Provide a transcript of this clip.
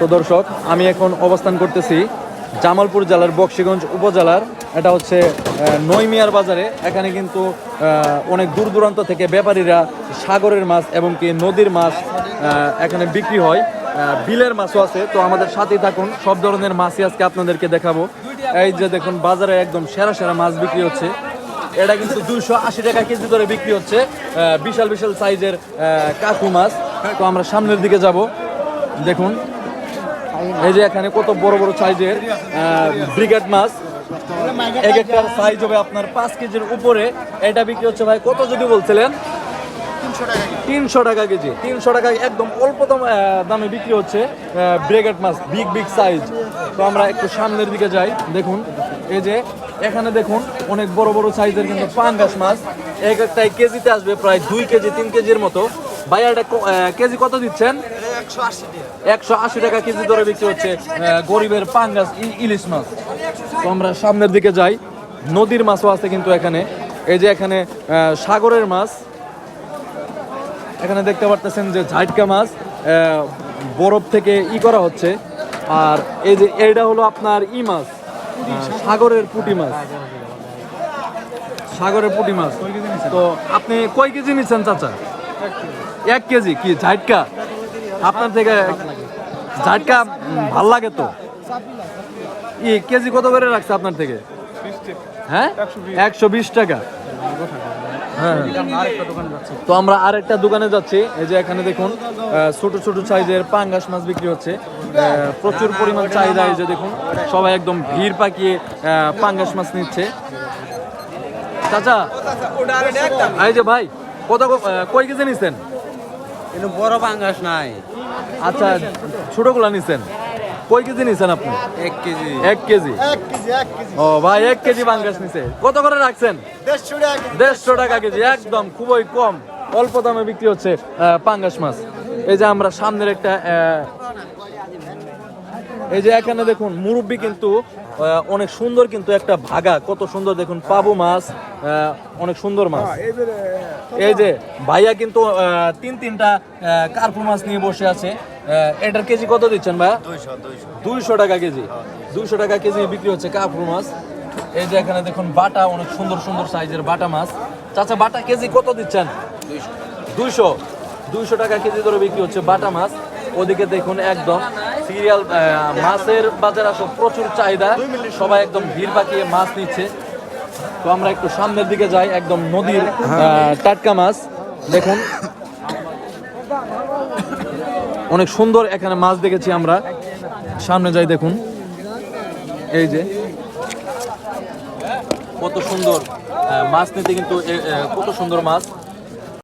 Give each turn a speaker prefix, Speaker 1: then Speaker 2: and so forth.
Speaker 1: তো দর্শক, আমি এখন অবস্থান করতেছি জামালপুর জেলার বক্সিগঞ্জ উপজেলার। এটা হচ্ছে নৈমিয়ার বাজারে। এখানে কিন্তু অনেক দূর দূরান্ত থেকে ব্যাপারীরা সাগরের মাছ এবং কি নদীর মাছ এখানে বিক্রি হয়। বিলের মাছও আছে, তো আমাদের সাথেই থাকুন। সব ধরনের মাছই আজকে আপনাদেরকে দেখাবো। এই যে দেখুন, বাজারে একদম সেরা সেরা মাছ বিক্রি হচ্ছে। এটা কিন্তু দুইশো আশি টাকা কেজি ধরে বিক্রি হচ্ছে বিশাল বিশাল সাইজের কাকু মাছ। তো আমরা সামনের দিকে যাব। দেখুন এই যে এখানে কত বড় বড় সাইজের ব্রিগেড মাছ। এক একটার সাইজ হবে আপনার পাঁচ কেজির উপরে। এটা বিক্রি হচ্ছে ভাই কত যদি বলছিলেন? তিনশো টাকা কেজি। তিনশো টাকা একদম অল্প দাম বিক্রি হচ্ছে ব্রেগেট মাছ বিগ বিগ সাইজ তো আমরা একটু সামনের দিকে যাই, দেখুন। এই যে এখানে দেখুন, অনেক বড় বড় সাইজের কিন্তু পাঙ্গাস মাছ। এক একটাই কেজিতে আসবে প্রায় দুই কেজি, তিন কেজির মতো। ভাইয়া এটা কেজি কত দিচ্ছেন? একশো আশি টাকা কেজি বিক্রি হচ্ছে গরিবের পাঙ্গাস ইলিশ মাছ। তো আমরা সামনের দিকে যাই। নদীর মাছও আছে কিন্তু এখানে। এই যে এখানে সাগরের মাছ। এখানে দেখতে পারতেছেন যে মাছ বরফ থেকে ই করা হচ্ছে। আর এই যে এইটা হলো আপনার ই মাছ সাগরের পুঁটি মাছ। সাগরের পুঁটি মাছ। তো আপনি কয় কেজি নিচ্ছেন চাচা? এক কেজি। কি ঝাটকা আপনার থেকে ঝাটকা ভালো লাগে তো? ই কেজি কত করে রাখছে আপনার থেকে? হ্যাঁ? একশো বিশ টাকা। হ্যাঁ। তো আমরা আরেকটা দোকানে যাচ্ছি। এই যে এখানে দেখুন ছোট ছোট সাইজের পাঙ্গাস মাছ বিক্রি হচ্ছে। প্রচুর পরিমাণ চাহিদা এই যে দেখুন সবাই একদম ভিড় পাকিয়ে পাঙ্গাস মাছ নিচ্ছে। চাচা এই যে ভাই কত ক- আহ, কয় কেজি নিচ্ছেন
Speaker 2: কিন্তু বড় পাঙ্গাস নাই।
Speaker 1: আচ্ছা ছোটগুলা নিছেন? কই কেজি নিছেন আপনি?
Speaker 2: এক কেজি।
Speaker 1: এক কেজি?
Speaker 3: এক কেজি এক কেজি।
Speaker 1: ও ভাই এক কেজি পাঙ্গাস নিছে। কত করে রাখছেন?
Speaker 3: দেড়শো টাকা কেজি।
Speaker 1: দেড়শো টাকা কেজি একদম খুবই কম। অল্প দামে বিক্রি হচ্ছে আহ, পাঙ্গাস মাছ। এই যে আমরা সামনের একটা আহ, এই যে এখানে দেখুন মুরব্বি কিন্তু আহ, অনেক সুন্দর কিন্তু একটা ভাগা। কত সুন্দর দেখুন পাবু মাছ আহ, অনেক সুন্দর মাছ। এই যে ভাইয়া কিন্তু তিন তিনটা কার্পু মাছ নিয়ে বসে আছে। এটার কেজি কত দিচ্ছেন ভাইয়া? দুইশো টাকা কেজি। দুইশো টাকা কেজি বিক্রি হচ্ছে কার্পু মাছ। এই যে এখানে দেখুন বাটা অনেক সুন্দর সুন্দর সাইজের বাটা মাছ। চাচা বাটা কেজি কত দিচ্ছেন? দুইশো। দুইশো টাকা কেজি ধরে বিক্রি হচ্ছে বাটা মাছ। ওদিকে দেখুন একদম সিরিয়াল মাছের বাজার আসলে প্রচুর চাহিদা। সবাই একদম ভিড় পাকিয়ে মাছ নিচ্ছে। তো আমরা একটু সামনের দিকে যাই, একদম নদীর টাটকা মাছ। দেখুন। অনেক সুন্দর এখানে মাছ দেখেছি আমরা। সামনে যাই, দেখুন। এই যে। কত সুন্দর মাছ নিতে কিন্তু কত সুন্দর মাছ।